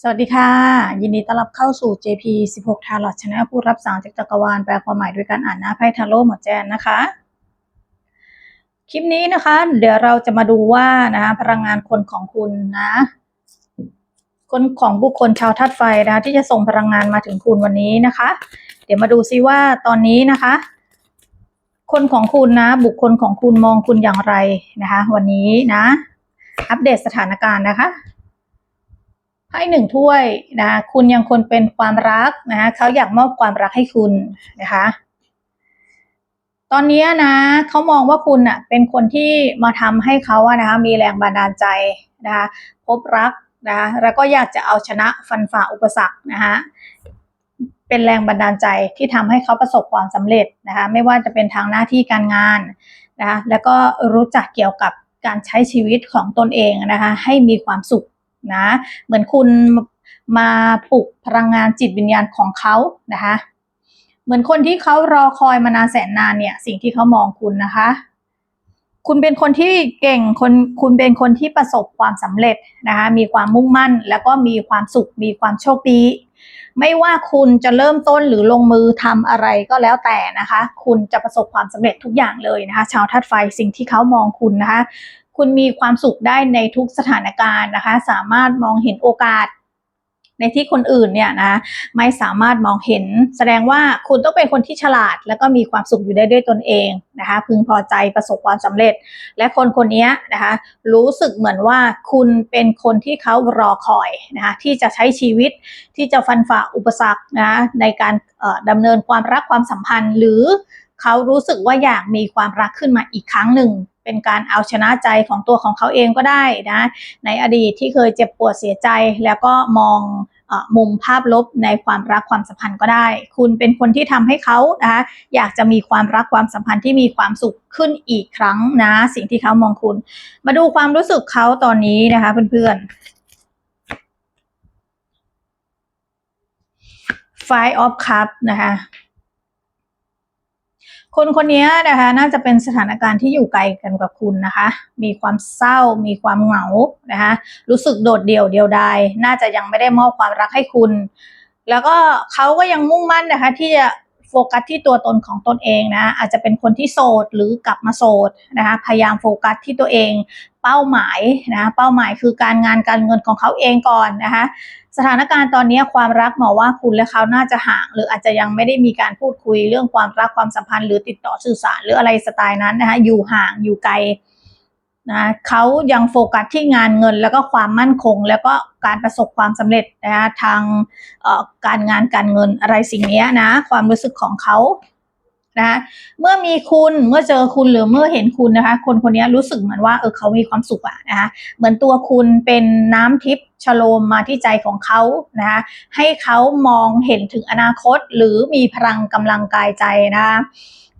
สวัสดีค่ะ ยินดีต้อนรับเข้าสู่ JP 16 Tarot Channel ผู้รับสั่งจากจักรวาลแปลความหมายด้วยการอ่านหน้าไพ่ทาโร่หมดแจนนะคะ คลิปนี้นะคะ เดี๋ยวเราจะมาดูว่านะคะพลังงานคนของคุณนะคนของบุคคลชาวธาตุไฟนะที่จะส่งพลังงานมาถึงคุณวันนี้นะคะ เดี๋ยวมาดูซิว่าตอนนี้นะคะ คนของคุณนะ บุคคลของคุณมองคุณอย่างไรนะคะ วันนี้นะ อัปเดตสถานการณ์นะคะ ไพ่หนึ่งถ้วยนะคุณยังคนเป็นความรักนะคะเขาอยากมอบความรักให้คุณนะคะ ตอนนี้นะเขามองว่าคุณอะเป็นคนที่มาทำให้เขาอะนะคะมีแรงบันดาลใจนะคะพบรักนะคะแล้วก็อยากจะเอาชนะฟันฝ่าอุปสรรคนะคะเป็นแรงบันดาลใจที่ทำให้เขาประสบความสำเร็จนะคะไม่ว่าจะเป็นทางหน้าที่การงานนะคะแล้วก็รู้จักเกี่ยวกับการใช้ชีวิตของตนเองนะคะให้มีความสุข นะ เหมือนคุณมาปลุกพลังงานจิตวิญญาณของเขานะคะ เหมือนคนที่เขารอคอยมานานแสนนานเนี่ย สิ่งที่เขามองคุณนะคะ คุณเป็นคนที่เก่งคนคุณเป็นคนที่ประสบความสำเร็จนะคะ มีความมุ่งมั่น แล้วก็มีความสุข มีความโชคดี ไม่ว่าคุณจะเริ่มต้นหรือลงมือทำอะไรก็แล้วแต่นะคะ คุณจะประสบความสำเร็จทุกอย่างเลยนะคะ ชาวธาตุไฟสิ่งที่เขามองคุณนะคะ คุณมีความสุขได้ในทุกสถานการณ์นะคะ สามารถมองเห็นโอกาส ในที่คนอื่นเนี่ยนะไม่สามารถมองเห็น แสดงว่าคุณต้องเป็นคนที่ฉลาด แล้วก็มีความสุขอยู่ได้ด้วยตนเองนะคะ พึงพอใจประสบความสำเร็จ และคนคนนี้นะคะ รู้สึกเหมือนว่าคุณเป็นคนที่เขารอคอยนะคะที่จะใช้ชีวิตที่จะฟันฝ่าอุปสรรคนะในการเอ่อดำเนินความรักความสัมพันธ์หรือเขารู้สึกว่าอยากมีความรักขึ้นมาอีกครั้งหนึ่ง เป็นการเอาชนะใจของตัวของเขาเองก็ได้นะ ในอดีตที่เคยเจ็บปวดเสียใจแล้วก็มองอมุมภาพลบในความรักความสัมพันธ์ก็ได้ คุณเป็นคนที่ทำให้เขานะคะอยากจะมีความรักความสัมพันธ์ที่มีความสุขขึ้นอีกครั้งนะ สิ่งที่เขามองคุณ มาดูความรู้สึกเขาตอนนี้นะคะเพื่อนๆ Five of Cup นะคะ คนคนนี้นะคะน่าจะเป็นสถานการณ์ที่อยู่ไกลกันกับคุณนะคะ มีความเศร้า มีความเหงานะคะ รู้สึกโดดเดี่ยวเดียวดาย น่าจะยังไม่ได้มอบความรักให้คุณ แล้วก็เขาก็ยังมุ่งมั่นนะคะ ที่จะ โฟกัสที่ตัวตนของตนเองนะ อาจจะเป็นคนที่โสดหรือกลับมาโสดนะคะพยายามโฟกัสที่ตัวเองเป้าหมายนะเป้าหมายคือการงานการเงินของเขาเองก่อนนะคะสถานการณ์ตอนนี้ความรักหมอว่าคุณและเขาน่าจะห่าง หรืออาจจะยังไม่ได้มีการพูดคุยเรื่องความรักความสัมพันธ์หรือติดต่อสื่อสารหรืออะไรสไตล์นั้นนะคะอยู่ห่างอยู่ไกล นะเขายังโฟกัสที่งานเงินแล้วก็ความมั่นคง แล้วก็การประสบความสำเร็จนะคะทางการงานการเงินอะไรสิ่งนี้นะ ความรู้สึกของเขานะเมื่อมีคุณเมื่อเจอคุณหรือเมื่อเห็นคุณนะคะ คนคนนี้รู้สึกเหมือนว่าเออเขามีความสุขอะนะคะเหมือนตัวคุณเป็นน้ำทิพย์ชโลมมาที่ใจของเขานะคะให้เขามองเห็นถึงอนาคตหรือมีพลังกำลังกายใจนะคะ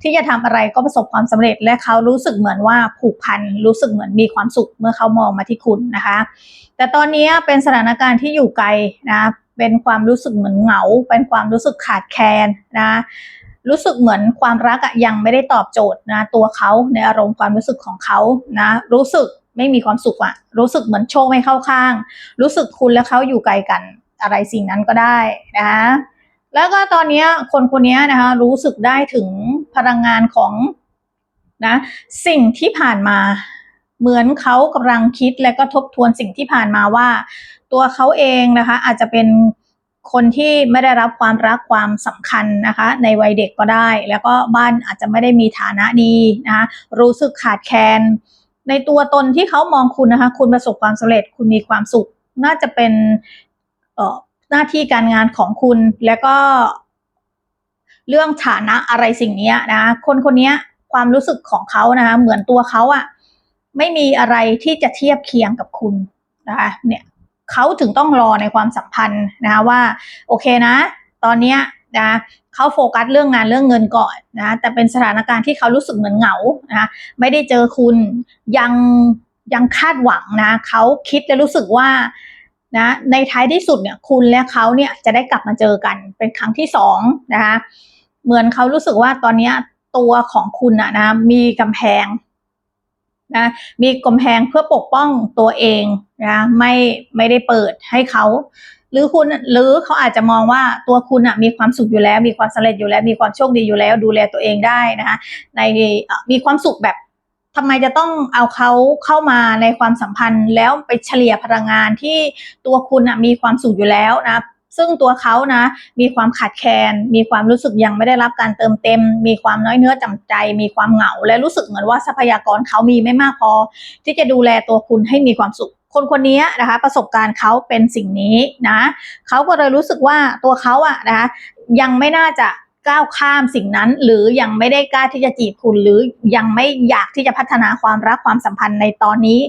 ที่จะทำอะไรก็ประสบความสำเร็จ และเขารู้สึกเหมือนว่าผูกพันรู้สึกเหมือนมีความสุขเมื่อเขามองมาที่คุณนะคะ แต่ตอนนี้เป็นสถานการณ์ที่อยู่ไกลนะเป็นความรู้สึกเหมือนเหงา เป็นความรู้สึกขาดแคลนนะรู้สึกเหมือนความรักอะยังไม่ได้ตอบโจทย์นะตัวเขาในอารมณ์ความรู้สึกของเขานะรู้สึกไม่มีความสุขอะรู้สึกเหมือนโชคไม่เข้าข้าง รู้สึกคุณและเขาอยู่ไกลกันอะไรสิ่งนั้นก็ได้นะคะ แล้วก็ตอนนี้คนคนนี้นะคะรู้สึกได้ถึงพลังงานของนะสิ่งที่ผ่านมาเหมือนเขากำลังคิดและก็ทบทวนสิ่งที่ผ่านมาว่า ตัวเขาเองนะคะอาจจะเป็นคนที่ไม่ได้รับความรักความสำคัญนะคะ ในวัยเด็กก็ได้ แล้วก็บ้านอาจจะไม่ได้มีฐานะดีนะคะรู้สึกขาดแคลนในตัวตนที่เขามองคุณนะคะ คุณประสบความสำเร็จคุณมีความสุข น่าจะเป็นเอ่อ หน้าที่การงานของคุณแล้วก็ เรื่องฐานะอะไรสิ่งนี้นะ คนคนนี้ความรู้สึกของเขานะคะเหมือนตัวเขาอะไม่มีอะไรที่จะเทียบเคียงกับคุณนะคะเนี่ยเขาถึงต้องรอในความสัมพันธ์นะคะว่า โอเคนะ ตอนเนี้ยนะเขาโฟกัสเรื่องงานเรื่องเงินก่อนนะแต่เป็นสถานการณ์ที่เขารู้สึกเหมือนเหงานะไม่ได้เจอคุณยังยังคาดหวังนะเขาคิดและรู้สึกว่า นะในท้ายที่สุดเนี่ยคุณและเขาเนี่ยจะได้กลับมาเจอกันเป็นครั้งที่สองนะคะเหมือนเขารู้สึกว่าตอนนี้ตัวของคุณอะนะมีกำแพงนะมีกำแพงเพื่อปกป้องตัวเองนะไม่ไม่ได้เปิดให้เขา หรือคุณหรือเขาอาจจะมองว่าตัวคุณอะมีความสุขอยู่แล้ว มีความสำเร็จอยู่แล้ว มีความโชคดีอยู่แล้ว ดูแลตัวเองได้นะคะในมีความสุขแบบ ทำไมจะต้องเอาเขาเข้ามาในความสัมพันธ์แล้วไปเฉลี่ยพลังงานที่ตัวคุณอะมีความสุขอยู่แล้วนะซึ่งตัวเขานะ มีความขาดแคลนมีความรู้สึกยังไม่ได้รับการเติมเต็ม มีความน้อยเนื้อจำใจ มีความเหงา และรู้สึกเหมือนว่าทรัพยากรเขามีไม่มากพอ ที่จะดูแลตัวคุณให้มีความสุข คนคนนี้นะคะ ประสบการณ์เขาเป็นสิ่งนี้นะเขาก็เลยรู้สึกว่าตัวเขาอะนะคะยังไม่น่าจะ ก้าวข้ามสิ่งนั้น หรือยังไม่ได้กล้าที่จะจีบคุณ หรือยังไม่อยากที่จะพัฒนาความรักความสัมพันธ์ในตอนนี้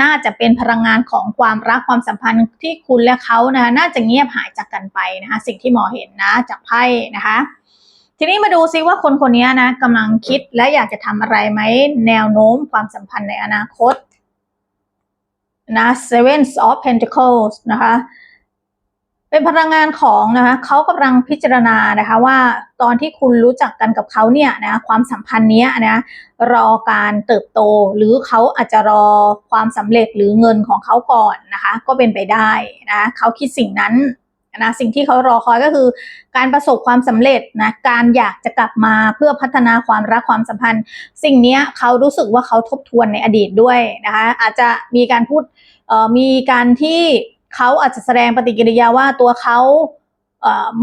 น่าจะเป็นพลังงานของความรักความสัมพันธ์ที่คุณและเขานะคะน่าจะเงียบหายจากกันไปนะคะสิ่งที่หมอเห็นนะจากไพ่นะคะ ทีนี้มาดูซิว่าคนคนนี้นะกำลังคิดและอยากจะทำอะไรไหมแนวโน้มความสัมพันธ์ในอนาคตนะ Seven of Pentacles นะคะ เป็นพลังงานของนะคะเขากำลังพิจารณานะคะว่าตอนที่คุณรู้จักกันกับเขาเนี่ยนะความสัมพันธ์เนี้ยนะรอการเติบโต หรือเขาอาจจะรอความสำเร็จหรือเงินของเขาก่อนนะคะก็เป็นไปได้นะเขาคิดสิ่งนั้นนะสิ่งที่เขารอคอยก็คือ การประสบความสำเร็จนะการอยากจะกลับมาเพื่อพัฒนาความรักความสัมพันธ์ สิ่งนี้เขารู้สึกว่าเขาทบทวนในอดีตด้วยนะคะอาจจะมีการพูดออมีการที่ เขาอาจจะแสดงปฏิกิริยาว่าตัวเขา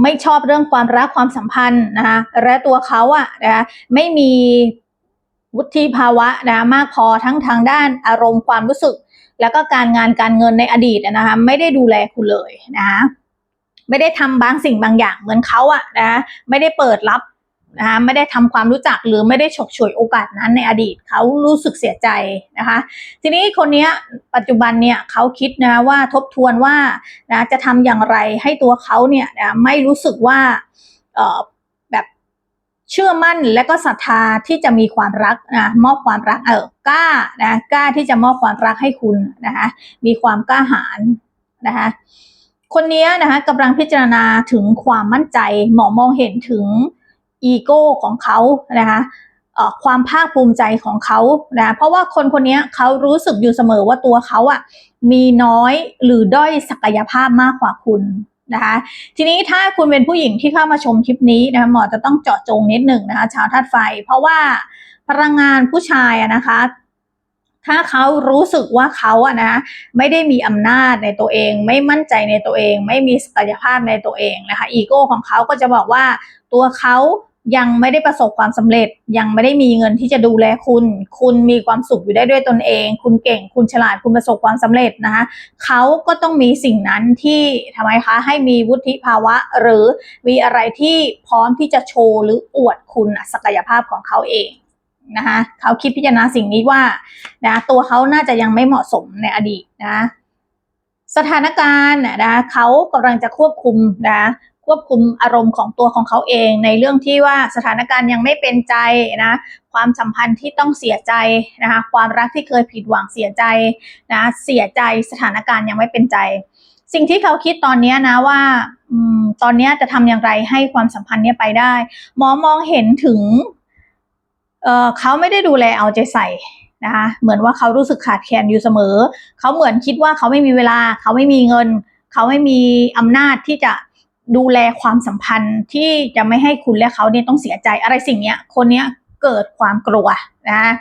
ไม่ชอบเรื่องความรักความสัมพันธ์นะคะและตัวเขาอะนะคะไม่มีวุฒิภาวะนะมากพอทั้งทางด้านอารมณ์ความรู้สึก แล้วก็การงานการเงินในอดีตนะคะไม่ได้ดูแลคุณเลยนะคะไม่ได้ทำบางสิ่งบางอย่างเหมือนเขาอะนะไม่ได้เปิดรับ นะคะไม่ได้ทำความรู้จักหรือไม่ได้ฉกฉวยโอกาสนั้นในอดีตเขารู้สึกเสียใจนะคะ ทีนี้คนนี้ปัจจุบันเนี่ยเขาคิดนะว่าทบทวนว่านะจะทำอย่างไรให้ตัวเขาเนี่ยนะไม่รู้สึกว่าเอ่อแบบเชื่อมั่นและก็ศรัทธาที่จะมีความรักนะมอบความรักเออกล้านะกล้าที่จะมอบความรักให้คุณนะคะมีความกล้าหาญนะคะคนนี้นะคะกำลังพิจารณาถึงความมั่นใจหมอมองเห็นถึง อีโก้ของเขานะคะความภาคภูมิใจของเขานะเพราะว่าคนคนนี้เขารู้สึกอยู่เสมอว่าตัวเขาอะมีน้อยหรือด้อยศักยภาพมากกว่าคุณนะคะทีนี้ถ้าคุณเป็นผู้หญิงที่เข้ามาชมคลิปนี้นะคะหมอจะต้องเจาะจงนิดหนึ่งนะคะชาวธาตุไฟ เพราะว่าพลังงานผู้ชายอะนะคะ ถ้าเขารู้สึกว่าเขาอะนะไม่ได้มีอำนาจในตัวเอง ไม่มั่นใจในตัวเอง ไม่มีศักยภาพในตัวเองนะคะอีโก้ของเขาก็จะบอกว่าตัวเขา ยังไม่ได้ประสบความสำเร็จ ยังไม่ได้มีเงินที่จะดูแลคุณ คุณมีความสุขอยู่ได้ด้วยตนเอง คุณเก่งคุณฉลาดคุณประสบความสำเร็จนะคะเขาก็ต้องมีสิ่งนั้นที่ทำไมคะให้มีวุฒิภาวะ หรือมีอะไรที่พร้อมที่จะโชว์หรืออวดคุณศักยภาพของเขาเองนะคะเขาคิดพิจารณาสิ่งนี้ว่านะตัวเขาน่าจะยังไม่เหมาะสมในอดีตนะสถานการณ์นะเขากำลังจะควบคุมนะ ควบคุมอารมณ์ของตัวของเขาเอง ในเรื่องที่ว่าสถานการณ์ยังไม่เป็นใจนะความสัมพันธ์ที่ต้องเสียใจนะคะความรักที่เคยผิดหวังเสียใจนะเสียใจสถานการณ์ยังไม่เป็นใจ สิ่งที่เขาคิดตอนนี้นะว่าอตอนนี้จะทำอย่างไรให้ความสัมพันธ์นี้ไปได้ หมอมองเห็นถึงเเขาไม่ได้ดูแลเอาใจใส่นะคะเหมือนว่าเขารู้สึกขาดแคลนอยู่เสมอ เขาเหมือนคิดว่าเขาไม่มีเวลา เขาไม่มีเงิน เขาไม่มีอำนาจที่จะ ดูแลความสัมพันธ์ที่จะไม่ให้คุณและเขาเนี่ยต้องเสียใจอะไรสิ่งเนี้ย คนเนี้ยเกิดความกลัวนะ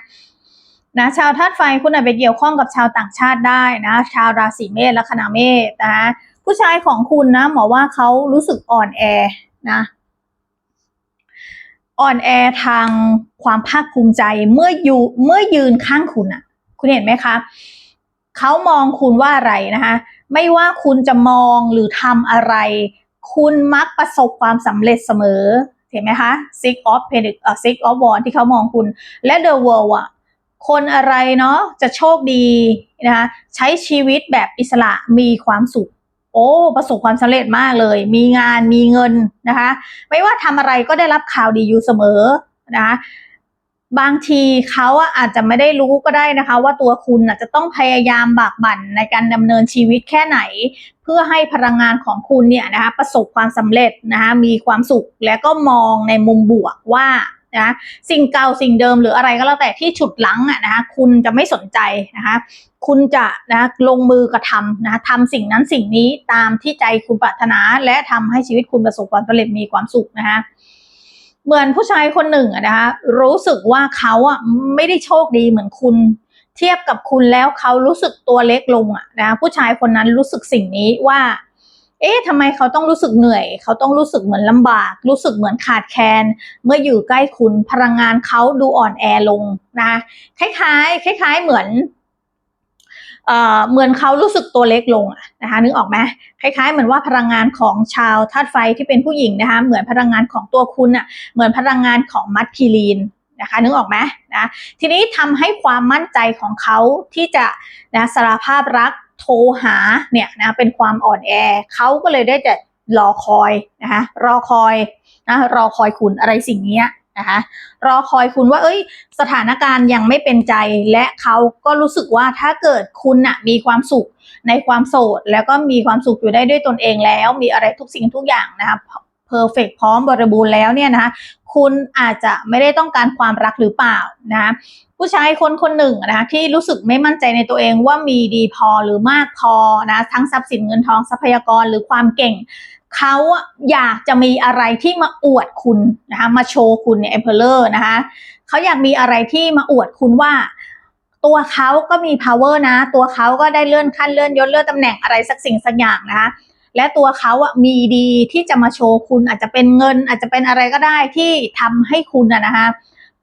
นะชาวธาตุไฟคุณอาจไปเกี่ยวข้องกับชาวต่างชาติได้นะชาวราศีเมษและคณาเมษนะผู้ชายของคุณนะหมอว่าเขารู้สึกอ่อนแอนะอ่อนแอทางความภาคภูมิใจเมื่ออยู่เมื่อยืนข้างคุณอะคุณเห็นไหมคะเขามองคุณว่าอะไรนะคะ ไม่ว่าคุณจะมองหรือทำอะไร คุณมักประสบความสำเร็จเสมอ เห็นไหมคะ six of pentacle เอ่อ six of w a n d ที่เขามองคุณ และ the world อะคนอะไรเนาะจะโชคดีนะคะใช้ชีวิตแบบอิสระมีความสุข โอ้ประสบความสำเร็จมากเลย มีงานมีเงินนะคะ ไม่ว่าทำอะไรก็ได้รับข่าวดีอยู่เสมอนะคะ บางทีเขาอาจจะไม่ได้รู้ก็ได้นะคะ ว่าตัวคุณอะจะต้องพยายามบากบั่นในการดำเนินชีวิตแค่ไหน เพื่อให้พลังงานของคุณเนี่ยนะคะประสบความสำเร็จนะคะมีความสุขแล้วก็มองในมุมบวกว่านะสิ่งเก่าสิ่งเดิมหรืออะไรก็แล้วแต่ที่ฉุดหลังอะนะคะคุณจะไม่สนใจนะคะคุณจะนะลงมือกระทำนะทำสิ่งนั้นสิ่งนี้ตามที่ใจคุณปรารถนา และทำให้ชีวิตคุณประสบความสำเร็จมีความสุขนะคะ เหมือนผู้ชายคนหนึ่งอะนะคะรู้สึกว่าเขาอะไม่ได้โชคดีเหมือนคุณ เทียบกับคุณแล้วเขารู้สึกตัวเล็กลงอะนะผู้ชายคนนั้นรู้สึกสิ่งนี้ว่า เอ๊ะทำไมเขาต้องรู้สึกเหนื่อย เขาต้องรู้สึกเหมือนลำบาก รู้สึกเหมือนขาดแคลนเมื่ออยู่ใกล้คุณพลังงานเขาดูอ่อนแอลงนะคล้ายๆคล้าย ๆ เหมือน เหมือนเขารู้สึกตัวเล็กลงนะคะนึกออกไหมคล้ายๆ เหมือนว่าพลังงานของชาวธาตุไฟที่เป็นผู้หญิงนะคะเหมือนพลังงานของตัวคุณอะเหมือนพลังงานของมัดคิลีนนะคะนึกออกไหมนะทีนี้ทำให้ความมั่นใจของเขาที่จะนะสารภาพรักโทรหาเนี่ยนะเป็นความอ่อนแอเขาก็เลยได้แต่รอคอยนะคะรอคอยนะรอคอยคุณอะไรสิ่งนี้ นะคะรอคอยคุณว่า เอ้ย สถานการณ์ยังไม่เป็นใจ และเขาก็รู้สึกว่าถ้าเกิดคุณน่ะมีความสุขในความโสด แล้วก็มีความสุขอยู่ได้ด้วยตนเองแล้ว มีอะไรทุกสิ่งทุกอย่างนะคะ อร์เฟกพร้อมบริบูรณ์แล้วเนี่ยนะคะคุณอาจจะไม่ได้ต้องการความรักหรือเปล่านะคะผู้ชายคนคนหนึ่งนะที่รู้สึกไม่มั่นใจในตัวเองว่ามีดีพอหรือมากพอนะทั้งทรัพย์สินเงินทองทรัพยากรหรือความเก่งเขาอยากจะมีอะไรที่มาอวดคุณนะคะมาโชว์คุณเนี่ยเอมเพลเลอร์นะคะเขาอยากมีอะไรที่มาอวดคุณว่า ตัวเขาก็มี power นะ ตัวเขาก็ได้เลื่อนขั้นเลื่อนยศเลื่อนตำแหน่งอะไรสักสิ่งสักอย่างนะคะ และตัวเขาอะมีดีที่จะมาโชว์คุณอาจจะเป็นเงิน อาจจะเป็นอะไรก็ได้ที่ทำให้คุณอะนะคะ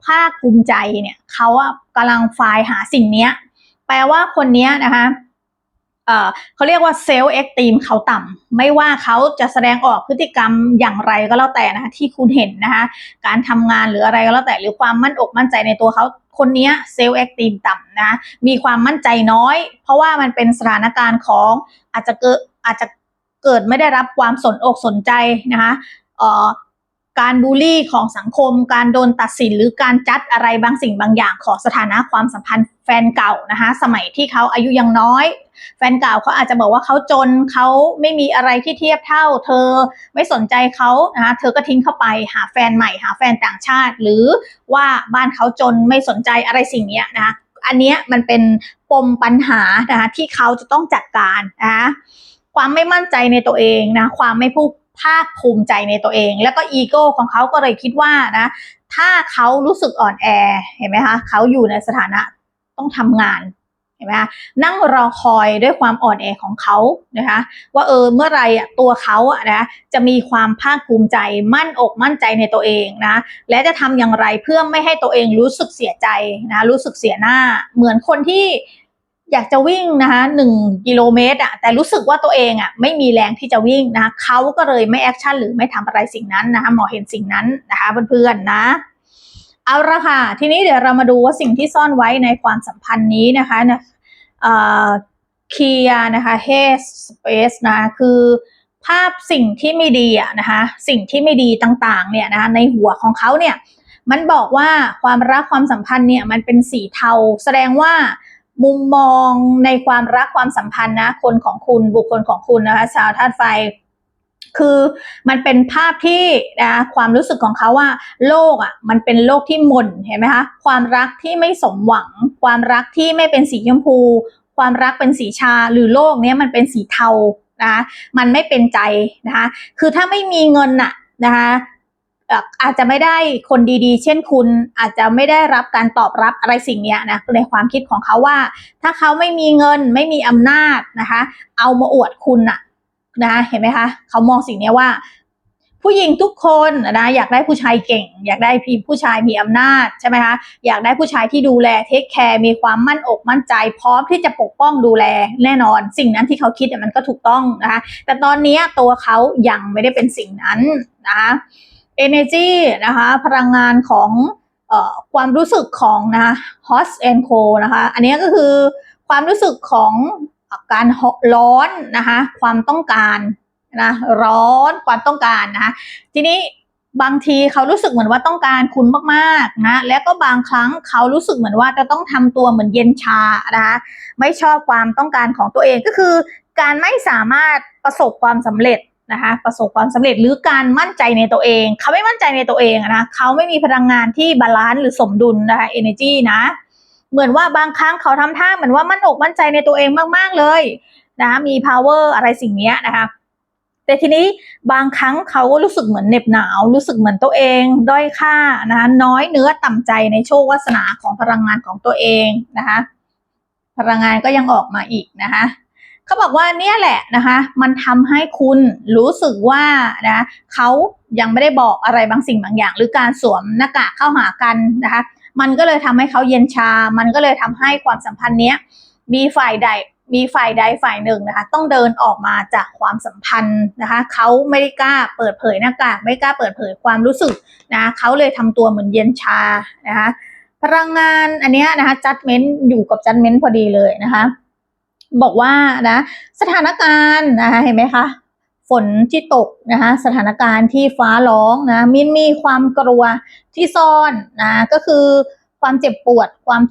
ภาคภูมิใจเนี่ยเขาอะกำลังไฟล์หาสิ่งเนี้ย แปลว่าคนเนี้ยนะคะเอ่อเขาเรียกว่าเซลล์เอ็กตีมเขาต่ำไม่ว่าเขาจะแสดงออกพฤติกรรมอย่างไรก็แล้วแต่นะคะที่คุณเห็นนะคะการทำงานหรืออะไรก็แล้วแต่หรือความมั่นอกมั่นใจในตัวเขาคนนี้เซลล์เอ็กตีมต่ำนะมีความมั่นใจน้อย เพราะว่ามันเป็นสถานการณ์ของอาจจะเกิดอาจจะ เกิดไม่ได้รับความสนอกสนใจนะคะการบูลลี่ของสังคม การโดนตัดสินหรือการจัดอะไรบางสิ่งบางอย่างของสถานะความสัมพันธ์แฟนเก่านะคะสมัยที่เขาอายุยังน้อย แฟนเก่าเขาอาจจะบอกว่าเขาจนเขาไม่มีอะไรที่เทียบเท่า เธอไม่สนใจเขานะคะเธอก็ทิ้งเข้าไปหาแฟนใหม่หาแฟนต่างชาติ หรือว่าบ้านเขาจนไม่สนใจอะไรสิ่งนี้นะคะอันนี้มันเป็นปมปัญหานะคะที่เขาจะต้องจัดการนะคะ ความไม่มั่นใจในตัวเองนะความไม่ผู้ภาคภูมิใจในตัวเอง แล้วก็อีโก้ของเขาก็เลยคิดว่านะถ้าเขารู้สึกอ่อนแอเห็นไหมคะเขาอยู่ในสถานะต้องทำงานเห็นไหมคะนั่งรอคอยด้วยความอ่อนแอของเขานะคะว่าเออเมื่อไรอะตัวเขาอะนะจะมีความภาคภูมิใจมั่นอกมั่นใจในตัวเองนะและจะทำอย่างไรเพื่อไม่ให้ตัวเองรู้สึกเสียใจนะรู้สึกเสียหน้า เหมือนคนที่ อยากจะวิ่งนะคะหนึ่งกิโลเมตรอะแต่รู้สึกว่าตัวเองอะไม่มีแรงที่จะวิ่งนะคะเขาก็เลยไม่แอคชั่นหรือไม่ทำอะไรสิ่งนั้นนะคะหมอเห็นสิ่งนั้นนะคะเพื่อนๆนะเอาละค่ะ ทีนี้เดี๋ยวเรามาดูว่าสิ่งที่ซ่อนไว้ในความสัมพันธ์นี้นะคะนะเคลียนะคะเฮสเปซนะคือภาพสิ่งที่ไม่ดีอะนะคะสิ่งที่ไม่ดีต่างๆเนี่ยนะคะในหัวของเขาเนี่ยมันบอกว่าความรักความสัมพันธ์เนี่ยมันเป็นสีเทา แสดงว่า มุมมองในความรักความสัมพันธ์นะ คนของคุณบุคคลของคุณนะคะ ชาวธาตุไฟ คือมันเป็นภาพที่นะความรู้สึกของเขาว่า โลกอะ มันเป็นโลกที่หม่นเห็นไหมคะความรักที่ไม่สมหวัง ความรักที่ไม่เป็นสีชมพู ความรักเป็นสีชาหรือโลกเนี้ยมันเป็นสีเทานะคะมันไม่เป็นใจนะคะคือถ้าไม่มีเงินน่ะนะคะ อาจจะไม่ได้คนดีๆ เช่นคุณอาจจะไม่ได้รับการตอบรับอะไรสิ่งนี้นะในความคิดของเขาว่า ถ้าเขาไม่มีเงินไม่มีอำนาจนะคะ เอามาอวดคุณน่ะนะเห็นไหมคะเขามองสิ่งนี้ว่า ผู้หญิงทุกคนนะอยากได้ผู้ชายเก่ง อยากได้พี่ผู้ชายมีอำนาจใช่ไหมคะอยากได้ผู้ชายที่ดูแลเทคแคร์มีความมั่นอกมั่นใจ พร้อมที่จะปกป้องดูแลแน่นอน สิ่งนั้นที่เขาคิดมันก็ถูกต้องนะคะแต่ตอนนี้ตัวเขายังไม่ได้เป็นสิ่งนั้นนะคะ energy นะคะพลังงานของออความรู้สึกของนะ hot and cold นะคะอันนี้ก็คือความรู้สึกของการร้อนนะคะความต้องการนะร้อนความต้องการนะคะทีนี้บางทีเขารู้สึกเหมือนว่าต้องการคุณมากๆนะและก็บางครั้งเขารู้สึกเหมือนว่าจะต้องทำตัวเหมือนเย็นชานะคะไม่ชอบความต้องการของตัวเองก็คือ การไม่สามารถประสบความสำเร็จ นะคะประสบความสำเร็จหรือการมั่นใจในตัวเอง เขาไม่มั่นใจในตัวเองนะเขาไม่มีพลังงานที่บาลานซ์หรือสมดุลนะคะ energy นะ เหมือนว่าบางครั้งเขาทำท่าเหมือนว่ามั่นอกมั่นใจในตัวเองมาก ๆ เลยนะมี power อะไรสิ่งนี้นะคะแต่ทีนี้บางครั้งเขาก็รู้สึกเหมือนเหน็บหนาว รู้สึกเหมือนตัวเองด้อยค่านะคะน้อยเนื้อต่ำใจในโชควาสนาของพลังงานของตัวเองนะคะพลังงานก็ยังออกมาอีกนะคะ เขาบอกว่าเนี่ยแหละนะคะ มันทำให้คุณรู้สึกว่านะเขายังไม่ได้บอกอะไรบางสิ่งบางอย่าง หรือการสวมหน้ากากเข้าหากันนะคะ มันก็เลยทำให้เขาเย็นชา มันก็เลยทำให้ความสัมพันธ์เนี้ยมีฝ่ายใดมีฝ่ายใดฝ่ายหนึ่งนะคะ ต้องเดินออกมาจากความสัมพันธ์นะคะเขาไม่ได้กล้าเปิดเผยหน้ากากไม่กล้าเปิดเผยความรู้สึกนะเขาเลยทำตัวเหมือนเย็นชานะคะพลังงานอันเนี้ยนะคะจัดเม้นอยู่กับจัดเม้นพอดีเลยนะคะ บอกว่านะสถานการณ์นะคะเห็นไหมคะฝนที่ตกนะคะสถานการณ์ที่ฟ้าร้องนะมินมีความกลัวที่ซ่อนนะก็คือความเจ็บปวดความ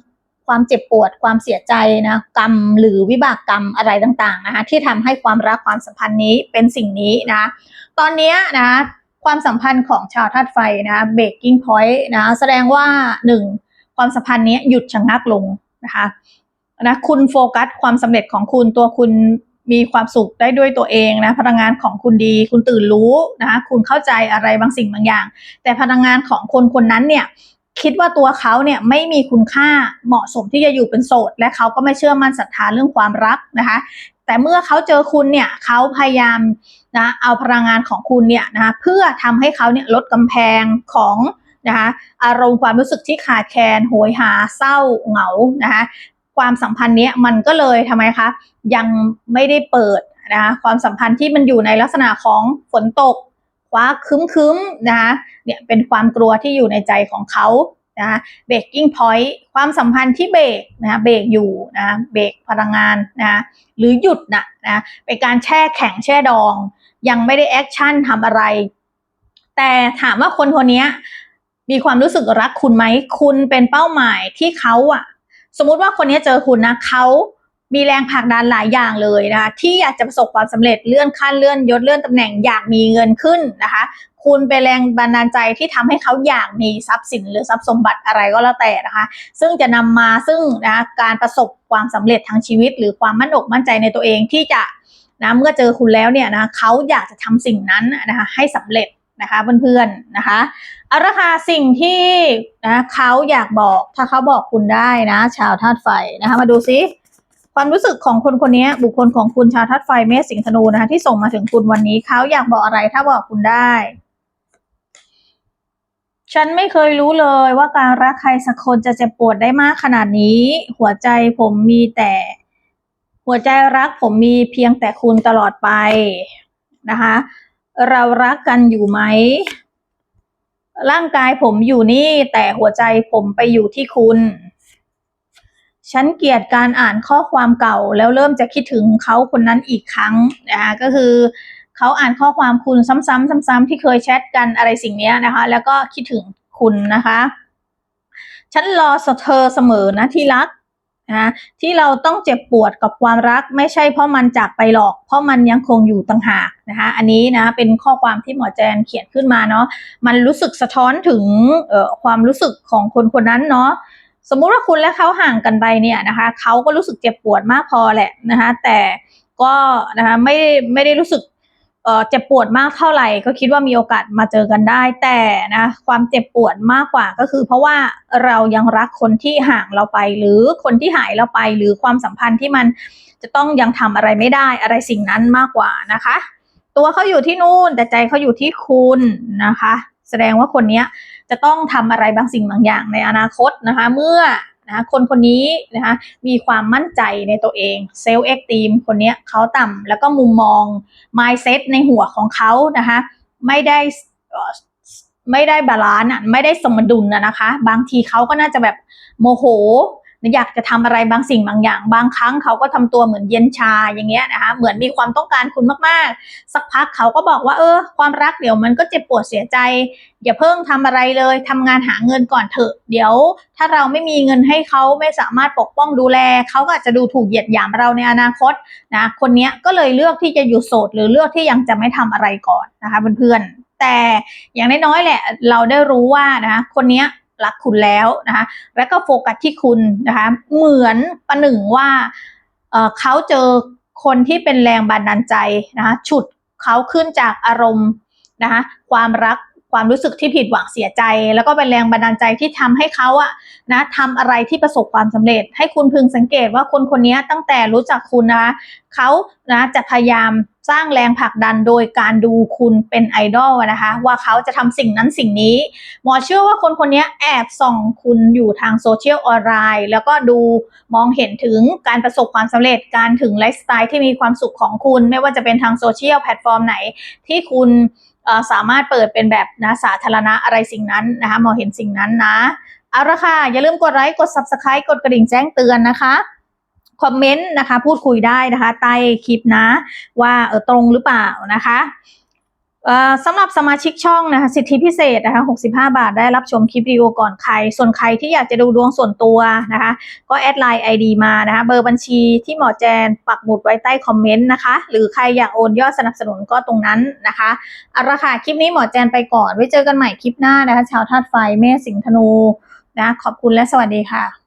ความเจ็บปวดความเสียใจนะกรรมหรือวิบากกรรมอะไรต่างๆนะคะที่ทำให้ความรักความสัมพันธ์นี้เป็นสิ่งนี้นะตอนนี้นะความสัมพันธ์ของชาวธาตุไฟนะเบรกกิ้งพอยต์นะแสดงว่าหนึ่งความสัมพันธ์นี้หยุดชะงักลงนะคะ นะคุณโฟกัสความสำเร็จของคุณตัวคุณมีความสุขได้ด้วยตัวเองนะพลังงานของคุณดี คุณตื่นรู้นะคะคุณเข้าใจอะไรบางสิ่งบางอย่าง แต่พลังงานของคนคนนั้นเนี่ยคิดว่าตัวเขาเนี่ยไม่มีคุณค่าเหมาะสมที่จะอยู่เป็นโสด และเขาก็ไม่เชื่อมั่นศรัทธาเรื่องความรักนะคะ แต่เมื่อเขาเจอคุณเนี่ยเขาพยายามนะเอาพลังงานของคุณเนี่ยนะคะเพื่อทำให้เขาเนี่ยลดกำแพงของนะคะอารมณ์ความรู้สึกที่ขาดแคลนโหยหาเศร้าเหงานะคะ ความสัมพันธ์เนี้ยมันก็เลยทำไมคะยังไม่ได้เปิดนะคะความสัมพันธ์ที่มันอยู่ในลักษณะของฝนตกว้าคึ้มๆนะคะเนี่ยเป็นความกลัวที่อยู่ในใจของเขานะคะเบรกกิ้งพอยต์ความสัมพันธ์ที่เบรกนะคะเบรกอยู่นะเบรกพลังงานนะหรือหยุดนะนะเป็นการแช่แข็งแช่ดอง ยังไม่ได้แอคชั่นทำอะไร แต่ถามว่าคนคนนี้มีความรู้สึกรักคุณไหม คุณเป็นเป้าหมายที่เขาอะ สมมุติว่าคนนี้เจอคุณนะเขามีแรงผลักดันหลายอย่างเลยนะคะที่อยากจะประสบความสำเร็จเลื่อนขั้นเลื่อนยศเลื่อนตำแหน่งอยากมีเงินขึ้นนะคะ คุณเป็นแรงบันดาลใจที่ทำให้เขาอยากมีทรัพย์สินหรือทรัพย์สมบัติอะไรก็แล้วแต่นะคะ ซึ่งจะนำมาซึ่งนะการประสบความสำเร็จทางชีวิต หรือความมั่นอกมั่นใจในตัวเองที่จะนะเมื่อเจอคุณแล้วเนี่ยนะเขาอยากจะทำสิ่งนั้นนะคะให้สำเร็จ นะคะเพื่อนๆนะคะเอาละค่ะสิ่งที่นะเขาอยากบอกถ้าเขาบอกคุณได้นะ ชาวธาตุไฟนะคะ มาดูซิความรู้สึกของคนคนนี้บุคคลของคุณชาวธาตุไฟเมษสิงห์ธนูนะคะที่ส่งมาถึงคุณวันนี้เขาอยากบอกอะไรถ้าบอกคุณได้ ฉันไม่เคยรู้เลยว่าการรักใครสักคนจะเจ็บปวดได้มากขนาดนี้ หัวใจผมมีแต่ หัวใจรักผมมีเพียงแต่คุณตลอดไปนะคะ เรารักกันอยู่ไหม ร่างกายผมอยู่นี่ แต่หัวใจผมไปอยู่ที่คุณ ฉันเกลียดการอ่านข้อความเก่า แล้วเริ่มจะคิดถึงเขาคนนั้นอีกครั้งนะคะก็คือเขาอ่านข้อความคุณซ้ำๆซ้ำๆที่เคยแชทกันอะไรสิ่งนี้นะคะ แล้วก็คิดถึงคุณนะคะ ฉันรอเธอเสมอนะที่รัก นะที่เราต้องเจ็บปวดกับความรักไม่ใช่เพราะมันจากไปหรอก เพราะมันยังคงอยู่ต่างหากนะคะอันนี้นะเป็นข้อความที่หมอแจนเขียนขึ้นมาเนาะมันรู้สึกสะท้อนถึงความรู้สึกของคนคนนั้นเนาะสมมุติว่าคุณและเขาห่างกันไปเนี่ยนะคะเขาก็รู้สึกเจ็บปวดมากพอแหละนะคะแต่ก็นะคะไม่ไม่ได้รู้สึก เอ่อเจ็บปวดมากเท่าไหร่ก็คิดว่ามีโอกาสมาเจอกันได้ แต่นะความเจ็บปวดมากกว่าก็คือ เพราะว่าเรายังรักคนที่ห่างเราไป หรือคนที่หายเราไป หรือความสัมพันธ์ที่มันจะต้องยังทำอะไรไม่ได้อะไรสิ่งนั้นมากกว่านะคะ ตัวเขาอยู่ที่นู่นแต่ใจเขาอยู่ที่คุณนะคะ แสดงว่าคนนี้จะต้องทำอะไรบางสิ่งบางอย่างในอนาคตนะคะ เมื่อ นะคนคนนี้นะคะมีความมั่นใจในตัวเองเซลล์เอ็กตีมคนนี้เขาต่ำแล้วก็มุมมอง mindset ในหัวของเขานะคะไม่ได้ไม่ได้บาลานซ์ไม่ได้สมดุลนนะคะ บางทีเขาก็น่าจะแบบโมโห อยากจะทำอะไรบางสิ่งบางอย่าง บางครั้งเขาก็ทำตัวเหมือนเย็นชาอย่างเงี้ยนะคะ เหมือนมีความต้องการคุณมากๆ สักพักเขาก็บอกว่า เออ ความรักเดี๋ยวมันก็เจ็บปวดเสียใจ อย่าเพิ่งทำอะไรเลยทำงานหาเงินก่อนเถอะ เดี๋ยว ถ้าเราไม่มีเงินให้เขาไม่สามารถปกป้องดูแลเขาก็อาจจะดูถูกเหยียดหยามเราในอนาคตนะคนเนี้ยก็เลยเลือกที่จะอยู่โสด หรือเลือกที่ยังจะไม่ทำอะไรก่อนนะคะเพื่อนๆแต่อย่างน้อยๆแหละ เราได้รู้ว่านะคะคนเนี้ย รักคุณแล้วนะคะแล้วก็โฟกัสที่คุณนะคะเหมือนประหนึ่งว่าเเขาเจอคนที่เป็นแรงบันดาลใจนะคะฉุดเขาขึ้นจากอารมณ์นะคะความรักความรู้สึกที่ผิดหวังเสียใจ แล้วก็เป็นแรงบันดาลใจที่ทำให้เขาอะนะทำอะไรที่ประสบความสำเร็จ ให้คุณพึงสังเกตว่าคนคนนี้ตั้งแต่รู้จักคุณนะคะเขานะจะพยายามสร้างแรงผลักดันโดยการดูคุณเป็นไอดอลนะคะ ว่าเขาจะทำสิ่งนั้นสิ่งนี้ หมอเชื่อว่าคนคนนี้แอบส่องคุณอยู่ทางโซเชียลออนไลน์ แล้วก็ดูมองเห็นถึงการประสบความสำเร็จการถึงไลฟ์สไตล์ที่มีความสุขของคุณ ไม่ว่าจะเป็นทางโซเชียลแพลตฟอร์มไหนที่คุณสามารถเปิดเป็นแบบนะสาธารณะอะไรสิ่งนั้นนะคะหมอเห็นสิ่งนั้นนะเอาละค่ะ อย่าลืมกดไลค์กด subscribe กดกระดิ่งแจ้งเตือนนะคะ คอมเมนต์นะคะ พูดคุยได้นะคะ ใต้คลิปนะ ว่าเออตรงหรือเปล่านะคะสำหรับสมาชิกช่องนะคะสิทธิพิเศษนะคะ65 บาทได้รับชมคลิปวิดีโอก่อนใคร ส่วนใครที่อยากจะดูดวงส่วนตัวนะคะ ก็แอดไลน์ ID มานะคะเบอร์บัญชีที่หมอแจนปักหมุดไว้ใต้คอมเมนต์นะคะ หรือใครอยากโอนยอดสนับสนุนก็ตรงนั้นนะคะเอาละค่ะคลิปนี้หมอแจนไปก่อน ไว้เจอกันใหม่คลิปหน้านะคะ ชาวธาตุไฟเมษสิงห์ธนูนะขอบคุณและสวัสดีค่ะ